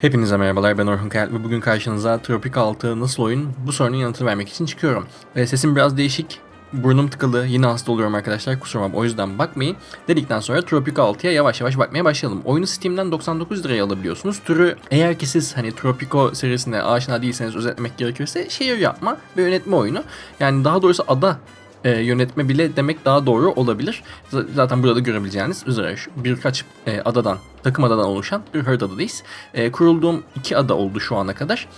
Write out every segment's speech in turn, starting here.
Hepinize merhabalar ben Orhun Kayal ve bugün karşınıza Tropik 6 nasıl oyun bu sorunun yanıtını vermek için çıkıyorum. Ve sesim biraz değişik, burnum tıkalı, yine hasta oluyorum arkadaşlar kusura bakmayın o yüzden bakmayın. Dedikten sonra Tropik 6'ya yavaş yavaş bakmaya başlayalım. Oyunu Steam'den 99 liraya alabiliyorsunuz. Türü eğer ki siz hani Tropico serisine aşina değilseniz özetlemek gerekirse şehir yapma ve yönetme oyunu. Yani daha doğrusu ada e, yönetme bile demek daha doğru olabilir. Z- Zaten burada da görebileceğiniz üzere birkaç e, adadan, takım adadan oluşan bir haritadayız. E, kurulduğum iki ada oldu şu ana kadar.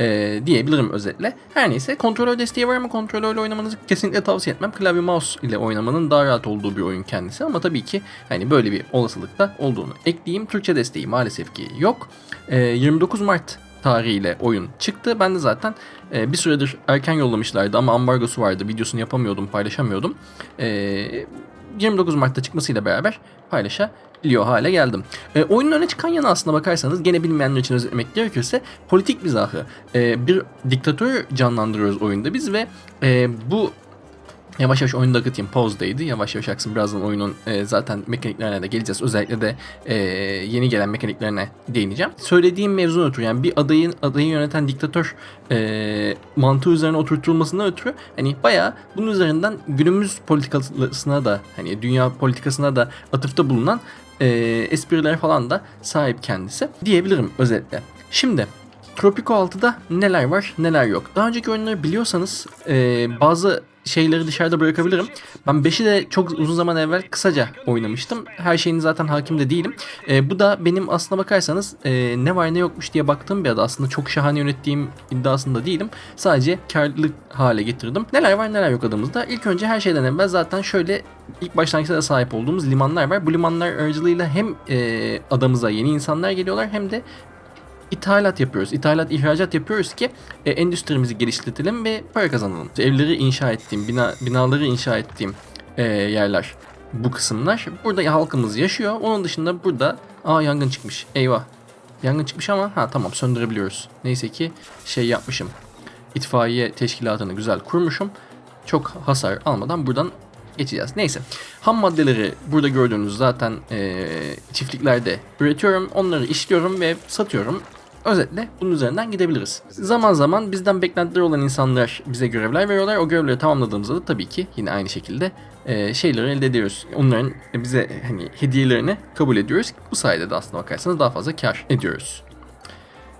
E, diyebilirim özetle. Her neyse kontrolör desteği var ama kontrolörle oynamanızı kesinlikle tavsiye etmem. Klavye mouse ile oynamanın daha rahat olduğu bir oyun kendisi ama tabii ki hani böyle bir olasılıkta olduğunu ekleyeyim. Türkçe desteği maalesef ki yok. E, 29 Mart tarihiyle oyun çıktı. Ben de zaten e, bir süredir erken yollamışlardı ama ambargosu vardı. Videosunu yapamıyordum, paylaşamıyordum. E, 29 Mart'ta çıkmasıyla beraber paylaşabiliyor hale geldim. E, oyunun öne çıkan yanı aslına bakarsanız gene bilmeyenler için özetlemek gerekirse politik mizahı. E, bir diktatör canlandırıyoruz oyunda biz ve e, bu Yavaş yavaş oyunu da akıtayım. Pause'daydı. Yavaş yavaş aksın. Birazdan oyunun e, zaten mekaniklerine de geleceğiz. Özellikle de e, yeni gelen mekaniklerine değineceğim. Söylediğim mevzun ötürü yani bir adayın adayı yöneten diktatör e, mantığı üzerine oturtulmasından ötürü hani bayağı bunun üzerinden günümüz politikasına da hani dünya politikasına da atıfta bulunan e, espriler falan da sahip kendisi diyebilirim özetle. Şimdi Tropico 6'da neler var neler yok. Daha önceki oyunları biliyorsanız e, bazı şeyleri dışarıda bırakabilirim. Ben 5'i de çok uzun zaman evvel kısaca oynamıştım. Her şeyini zaten hakim de değilim. E, bu da benim aslına bakarsanız e, ne var ne yokmuş diye baktığım bir ada. Aslında çok şahane yönettiğim iddiasında değilim. Sadece karlılık hale getirdim. Neler var neler yok adamızda. İlk önce her şeyden evvel zaten şöyle ilk başlangıçta da sahip olduğumuz limanlar var. Bu limanlar aracılığıyla hem e, adamıza yeni insanlar geliyorlar hem de ithalat yapıyoruz. İthalat, ihracat yapıyoruz ki e, endüstrimizi geliştirelim ve para kazanalım. Evleri inşa ettiğim, bina, binaları inşa ettiğim e, yerler bu kısımlar. Burada halkımız yaşıyor. Onun dışında burada aa yangın çıkmış. Eyvah. Yangın çıkmış ama ha tamam söndürebiliyoruz. Neyse ki şey yapmışım. İtfaiye teşkilatını güzel kurmuşum. Çok hasar almadan buradan geçeceğiz. Neyse. Ham maddeleri burada gördüğünüz zaten e, çiftliklerde üretiyorum. Onları işliyorum ve satıyorum. Özetle bunun üzerinden gidebiliriz. Zaman zaman bizden beklentileri olan insanlar bize görevler veriyorlar. O görevleri tamamladığımızda da tabii ki yine aynı şekilde e, şeyleri elde ediyoruz. Onların bize hani hediyelerini kabul ediyoruz. Bu sayede de aslında bakarsanız daha fazla kar ediyoruz.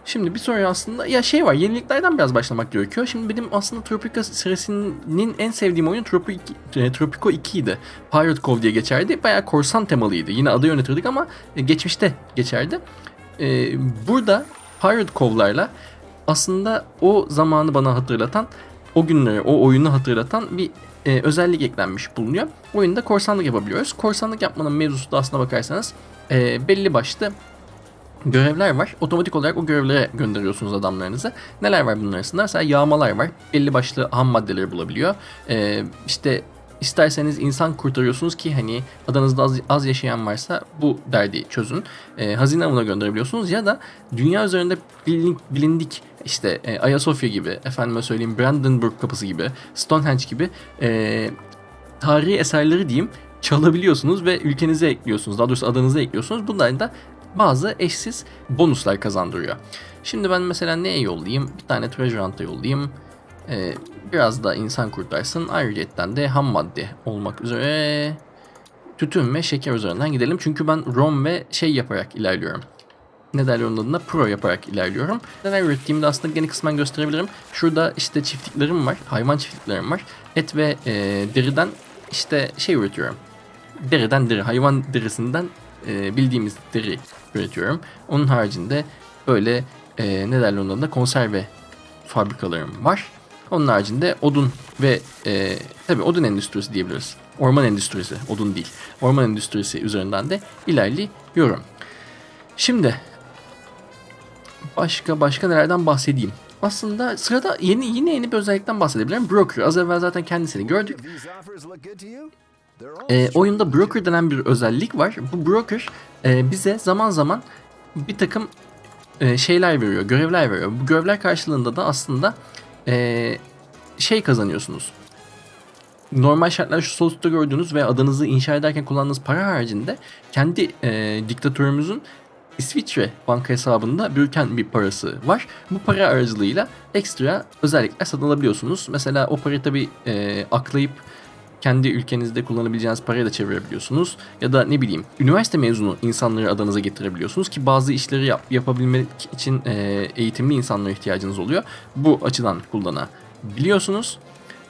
Şimdi bir soru aslında ya şey var yeniliklerden biraz başlamak gerekiyor. Şimdi benim aslında Tropico serisinin en sevdiğim oyunu Tropico, e, Tropico 2 idi. Pirate Cove diye geçerdi. Bayağı korsan temalıydı. Yine adı yönetirdik ama e, geçmişte geçerdi. Burada Pirate Cove'larla aslında o zamanı bana hatırlatan, o günleri, o oyunu hatırlatan bir e, özellik eklenmiş bulunuyor. Oyunda korsanlık yapabiliyoruz. Korsanlık yapmanın mevzusu da aslına bakarsanız e, belli başlı görevler var. Otomatik olarak o görevlere gönderiyorsunuz adamlarınızı. Neler var bunun arasında? Mesela yağmalar var. Belli başlı ham maddeleri bulabiliyor. Ee, işte isterseniz insan kurtarıyorsunuz ki hani adanızda az, az yaşayan varsa bu derdi çözün. Ee, hazine avına gönderebiliyorsunuz ya da dünya üzerinde bilin- bilindik işte e, Ayasofya gibi, efendime söyleyeyim Brandenburg kapısı gibi, Stonehenge gibi e, tarihi eserleri diyeyim çalabiliyorsunuz ve ülkenize ekliyorsunuz. Daha doğrusu adanıza ekliyorsunuz. Bunlar da bazı eşsiz bonuslar kazandırıyor. Şimdi ben mesela neye yollayayım? Bir tane treasure hunt'a yollayayım. Ee, biraz da insan kurtarsın. Ayrıca de ham madde olmak üzere tütün ve şeker üzerinden gidelim. Çünkü ben rom ve şey yaparak ilerliyorum. Ne derler onun adına? Pro yaparak ilerliyorum. Neler ürettiğimi de aslında gene kısmen gösterebilirim. Şurada işte çiftliklerim var. Hayvan çiftliklerim var. Et ve e, deriden işte şey üretiyorum. Deriden deri. Hayvan derisinden e, bildiğimiz deri üretiyorum. Onun haricinde böyle e, ne derler onun adına konserve fabrikalarım var. Onun haricinde odun ve e, tabii odun endüstrisi diyebiliriz. Orman endüstrisi, odun değil. Orman endüstrisi üzerinden de ilerliyorum. Şimdi başka başka nelerden bahsedeyim? Aslında sırada yeni yine yeni bir özellikten bahsedebilirim. Broker. Az evvel zaten kendisini gördük. E, oyunda broker denen bir özellik var. Bu broker e, bize zaman zaman bir takım e, şeyler veriyor, görevler veriyor. Bu görevler karşılığında da aslında e, şey kazanıyorsunuz. Normal şartlar şu sol gördüğünüz ve adınızı inşa ederken kullandığınız para haricinde kendi e, diktatörümüzün İsviçre banka hesabında biriken bir parası var. Bu para aracılığıyla ekstra özellikler satın alabiliyorsunuz. Mesela o parayı tabii e, aklayıp kendi ülkenizde kullanabileceğiniz parayı da çevirebiliyorsunuz. Ya da ne bileyim üniversite mezunu insanları adanıza getirebiliyorsunuz ki bazı işleri yap- yapabilmek için e, eğitimli insanlara ihtiyacınız oluyor. Bu açıdan kullanabiliyorsunuz.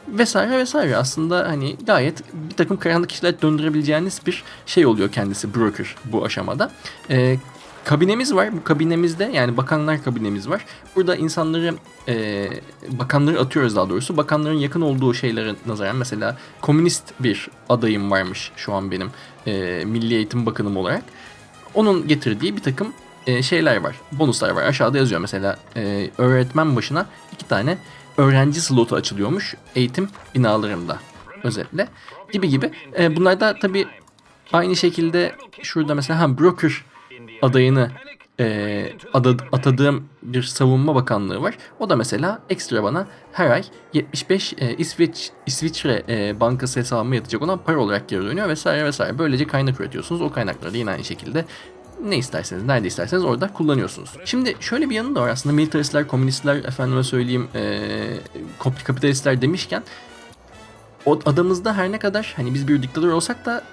Vesaire vesaire aslında hani gayet bir takım karanlık işler döndürebileceğiniz bir şey oluyor kendisi broker bu aşamada. E, kabinemiz var. Bu kabinemizde yani bakanlar kabinemiz var. Burada insanları e, bakanları atıyoruz daha doğrusu. Bakanların yakın olduğu şeylere nazaran mesela komünist bir adayım varmış şu an benim e, Milli Eğitim Bakanım olarak. Onun getirdiği bir takım e, şeyler var. Bonuslar var. Aşağıda yazıyor mesela e, öğretmen başına iki tane öğrenci slotu açılıyormuş eğitim binalarında özetle gibi gibi. E, bunlar da tabii aynı şekilde şurada mesela ha, broker adayını e, ada- atadığım bir savunma bakanlığı var. O da mesela ekstra bana her ay 75 e, İsveç İsviçre e, bankası hesabıma yatacak olan para olarak geri dönüyor vesaire vesaire. Böylece kaynak üretiyorsunuz. O kaynakları da yine aynı şekilde ne isterseniz, nerede isterseniz orada kullanıyorsunuz. Şimdi şöyle bir yanı da var aslında militaristler, komünistler, efendime söyleyeyim e, kapitalistler demişken o adamızda her ne kadar hani biz bir diktatör olsak da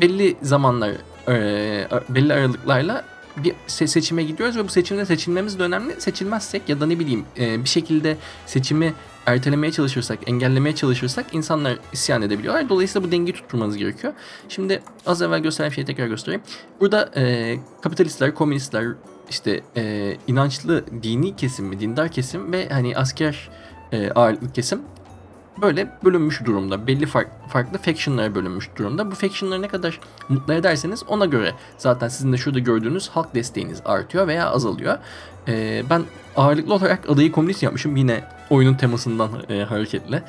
belli zamanlar e, belli aralıklarla bir se- seçime gidiyoruz ve bu seçimde seçilmemiz de önemli. Seçilmezsek ya da ne bileyim e, bir şekilde seçimi ertelemeye çalışırsak, engellemeye çalışırsak insanlar isyan edebiliyorlar. Dolayısıyla bu dengeyi tutturmanız gerekiyor. Şimdi az evvel gösterdiğim şeyi tekrar göstereyim. Burada e, kapitalistler, komünistler, işte e, inançlı dini kesim mi, dindar kesim ve hani asker e, ağırlıklı kesim böyle bölünmüş durumda. Belli fark- farklı factionlara bölünmüş durumda. Bu factionları ne kadar mutlu ederseniz ona göre zaten sizin de şurada gördüğünüz halk desteğiniz artıyor veya azalıyor. Ee, ben ağırlıklı olarak adayı komünist yapmışım yine oyunun temasından e, hareketle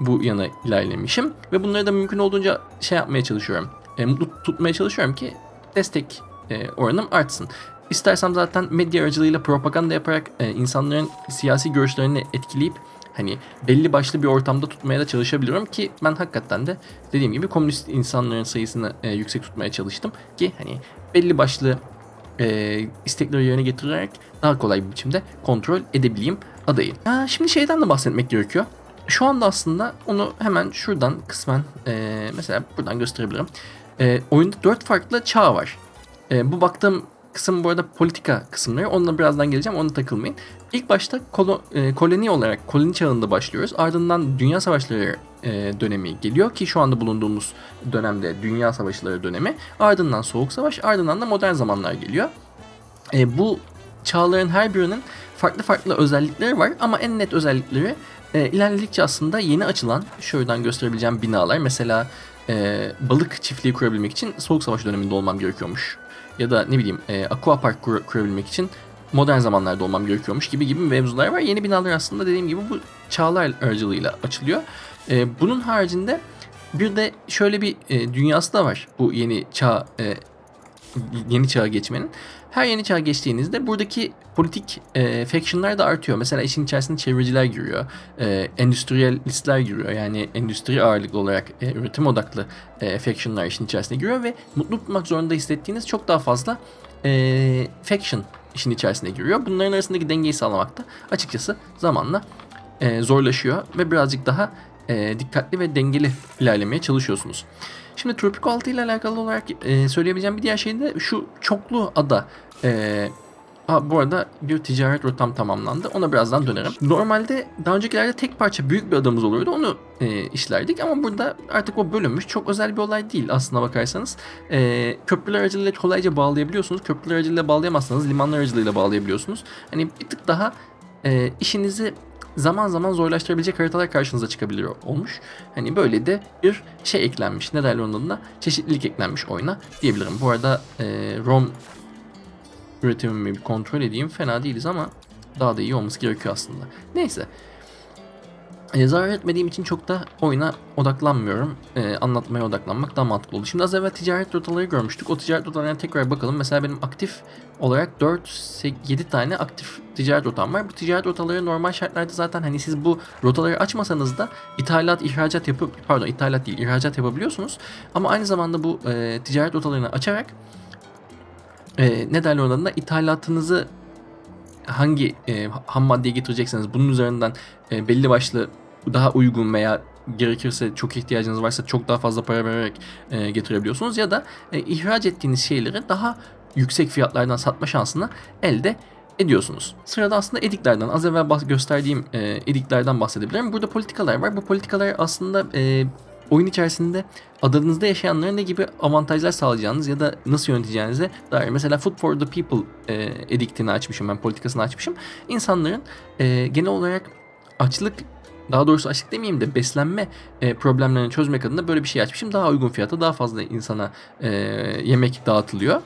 bu yana ilerlemişim ve bunları da mümkün olduğunca şey yapmaya çalışıyorum. E, mutlu tutmaya çalışıyorum ki destek e, oranım artsın. İstersem zaten medya aracılığıyla propaganda yaparak e, insanların siyasi görüşlerini etkileyip hani belli başlı bir ortamda tutmaya da çalışabiliyorum ki ben hakikaten de dediğim gibi komünist insanların sayısını e, yüksek tutmaya çalıştım ki hani belli başlı e, istekleri yerine getirerek daha kolay bir biçimde kontrol edebileyim adayı. Ha, şimdi şeyden de bahsetmek gerekiyor. Şu anda aslında onu hemen şuradan kısmen e, mesela buradan gösterebilirim. E, oyunda 4 farklı çağ var. E, bu baktığım kısım bu arada politika kısımları. Onunla birazdan geleceğim. Ona takılmayın. İlk başta kolo- e, koloni olarak koloni çağında başlıyoruz. Ardından Dünya Savaşları e, dönemi geliyor ki şu anda bulunduğumuz dönemde Dünya Savaşları dönemi. Ardından Soğuk Savaş, ardından da modern zamanlar geliyor. E, bu çağların her birinin farklı farklı özellikleri var ama en net özellikleri e, ilerledikçe aslında yeni açılan şuradan gösterebileceğim binalar. Mesela e, balık çiftliği kurabilmek için Soğuk Savaş döneminde olmam gerekiyormuş. Ya da ne bileyim e, aqua park kur- kurabilmek için modern zamanlarda olmam gerekiyormuş gibi gibi mevzular var. Yeni binalar aslında dediğim gibi bu çağlar aracılığıyla açılıyor. E, bunun haricinde bir de şöyle bir e, dünyası da var bu yeni çağ e, yeni çağa geçmenin. Her yeni çağa geçtiğinizde buradaki politik e, factionlar da artıyor. Mesela işin içerisinde çevreciler giriyor. E, endüstriyalistler giriyor. Yani endüstri ağırlıklı olarak e, üretim odaklı e, factionlar işin içerisine giriyor ve mutlu tutmak zorunda hissettiğiniz çok daha fazla e, faction işin içerisine giriyor. Bunların arasındaki dengeyi sağlamak da açıkçası zamanla e, zorlaşıyor ve birazcık daha e, dikkatli ve dengeli ilerlemeye çalışıyorsunuz. Şimdi Tropico 6 ile alakalı olarak e, söyleyebileceğim bir diğer şey de şu çoklu ada. E, ha, bu arada bir ticaret rotam tamamlandı. Ona birazdan dönerim. Normalde daha öncekilerde tek parça büyük bir adamız oluyordu. Onu e, işlerdik ama burada artık o bölünmüş. Çok özel bir olay değil aslına bakarsanız. E, köprüler aracılığıyla kolayca bağlayabiliyorsunuz. Köprüler aracılığıyla bağlayamazsanız limanlar aracılığıyla bağlayabiliyorsunuz. Hani bir tık daha e, işinizi zaman zaman zorlaştırabilecek haritalar karşınıza çıkabiliyor olmuş. Hani böyle de bir şey eklenmiş. Ne derler onun adına? Çeşitlilik eklenmiş oyuna diyebilirim. Bu arada e, ROM üretimimi bir kontrol edeyim. Fena değiliz ama daha da iyi olması gerekiyor aslında. Neyse. E, zarar etmediğim için çok da oyuna odaklanmıyorum. E, anlatmaya odaklanmak daha mantıklı oldu. Şimdi az evvel ticaret rotaları görmüştük. O ticaret rotalarına tekrar bakalım. Mesela benim aktif olarak 4, 7 tane aktif ticaret rotam var. Bu ticaret rotaları normal şartlarda zaten hani siz bu rotaları açmasanız da ithalat, ihracat yapıp pardon ithalat değil ihracat yapabiliyorsunuz. Ama aynı zamanda bu e, ticaret rotalarını açarak e, ne derler ona ithalatınızı hangi e, ham maddeye getirecekseniz bunun üzerinden e, belli başlı daha uygun veya gerekirse çok ihtiyacınız varsa çok daha fazla para vererek e, getirebiliyorsunuz ya da e, ihraç ettiğiniz şeyleri daha yüksek fiyatlardan satma şansını elde ediyorsunuz. Sırada aslında ediklerden az evvel bahs- gösterdiğim e, ediklerden bahsedebilirim. Burada politikalar var. Bu politikalar aslında e, oyun içerisinde adanızda yaşayanlara ne gibi avantajlar sağlayacağınız ya da nasıl yöneteceğinize dair. Mesela Food for the People e, ediktini açmışım ben, politikasını açmışım. İnsanların e, genel olarak açlık daha doğrusu açlık demeyeyim de beslenme e, problemlerini çözmek adına böyle bir şey açmışım. Daha uygun fiyata daha fazla insana e, yemek dağıtılıyor.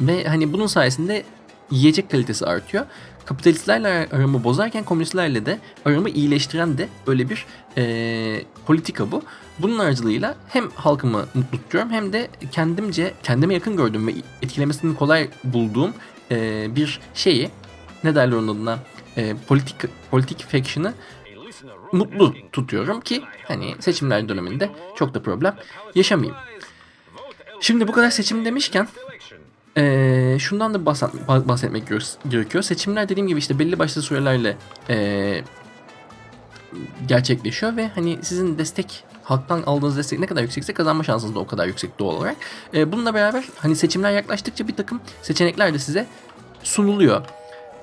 Ve hani bunun sayesinde yiyecek kalitesi artıyor. Kapitalistlerle aramı bozarken komünistlerle de aramı iyileştiren de böyle bir e, politika bu. Bunun aracılığıyla hem halkımı mutlu tutuyorum hem de kendimce kendime yakın gördüğüm ve etkilemesini kolay bulduğum e, bir şeyi ne derler onun adına e, politik politik faction'ı mutlu tutuyorum ki hani seçimler döneminde çok da problem yaşamayayım. Şimdi bu kadar seçim demişken ee, şundan da bahset- bah- bahsetmek gere- gerekiyor. Seçimler dediğim gibi işte belli başlı sürelerle ee, gerçekleşiyor ve hani sizin destek halktan aldığınız destek ne kadar yüksekse kazanma şansınız da o kadar yüksek doğal olarak. Ee, bununla beraber hani seçimler yaklaştıkça bir takım seçenekler de size sunuluyor.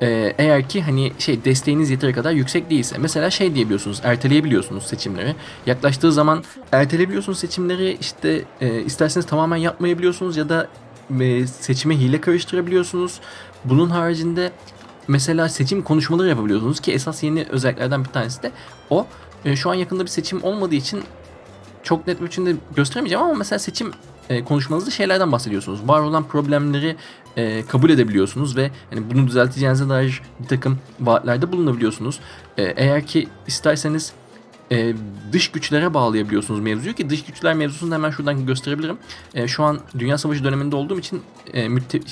Ee, eğer ki hani şey desteğiniz yeteri kadar yüksek değilse. Mesela şey diyebiliyorsunuz erteleyebiliyorsunuz seçimleri. Yaklaştığı zaman erteleyebiliyorsunuz seçimleri işte e, isterseniz tamamen yapmayabiliyorsunuz ya da e, seçime hile karıştırabiliyorsunuz. Bunun haricinde mesela seçim konuşmaları yapabiliyorsunuz ki esas yeni özelliklerden bir tanesi de o. E, şu an yakında bir seçim olmadığı için çok net bir biçimde gösteremeyeceğim ama mesela seçim e, konuşmanızda şeylerden bahsediyorsunuz. Var olan problemleri e, kabul edebiliyorsunuz ve hani bunu düzelteceğinize dair bir takım vaatlerde bulunabiliyorsunuz. E, eğer ki isterseniz e, dış güçlere bağlayabiliyorsunuz mevzuyu ki dış güçler mevzusunu hemen şuradan gösterebilirim. E, şu an Dünya Savaşı döneminde olduğum için e,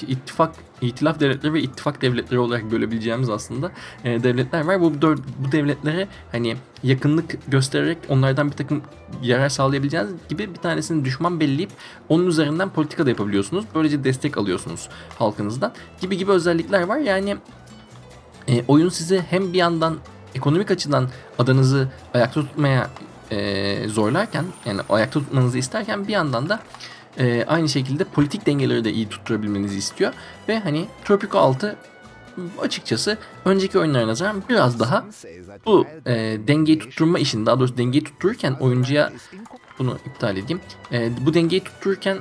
ittifak, itilaf devletleri ve ittifak devletleri olarak bölebileceğimiz aslında e, devletler var. Bu, bu devletlere hani yakınlık göstererek onlardan bir takım yarar sağlayabileceğiniz gibi bir tanesini düşman belleyip onun üzerinden politika da yapabiliyorsunuz. Böylece destek alıyorsunuz halkınızdan gibi gibi özellikler var. Yani e, oyun sizi hem bir yandan ekonomik açıdan adanızı ayakta tutmaya e, zorlarken yani ayakta tutmanızı isterken bir yandan da e, aynı şekilde politik dengeleri de iyi tutturabilmenizi istiyor ve hani Tropico 6 açıkçası önceki oyunlara nazaran biraz daha bu e, dengeyi tutturma işini daha doğrusu dengeyi tuttururken oyuncuya bunu iptal edeyim. E, bu dengeyi tuttururken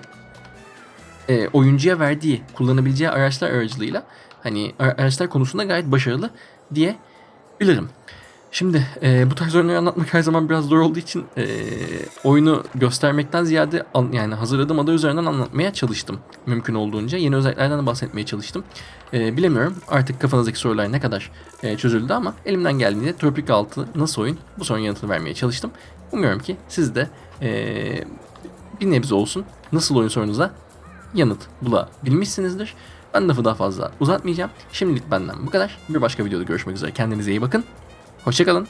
e, oyuncuya verdiği kullanabileceği araçlar aracılığıyla hani ara- araçlar konusunda gayet başarılı diye bilirim. Şimdi e, bu tarz oyunları anlatmak her zaman biraz zor olduğu için e, oyunu göstermekten ziyade an- yani hazırladığım ada üzerinden anlatmaya çalıştım mümkün olduğunca. Yeni özelliklerden de bahsetmeye çalıştım. E, bilemiyorum artık kafanızdaki sorular ne kadar e, çözüldü ama elimden geldiğince Tropic 6 nasıl oyun bu sorunun yanıtını vermeye çalıştım. Umuyorum ki siz de e, bir nebze olsun nasıl oyun sorunuza yanıt bulabilmişsinizdir. Ben lafı daha fazla uzatmayacağım. Şimdilik benden bu kadar. Bir başka videoda görüşmek üzere. Kendinize iyi bakın. Hoşçakalın.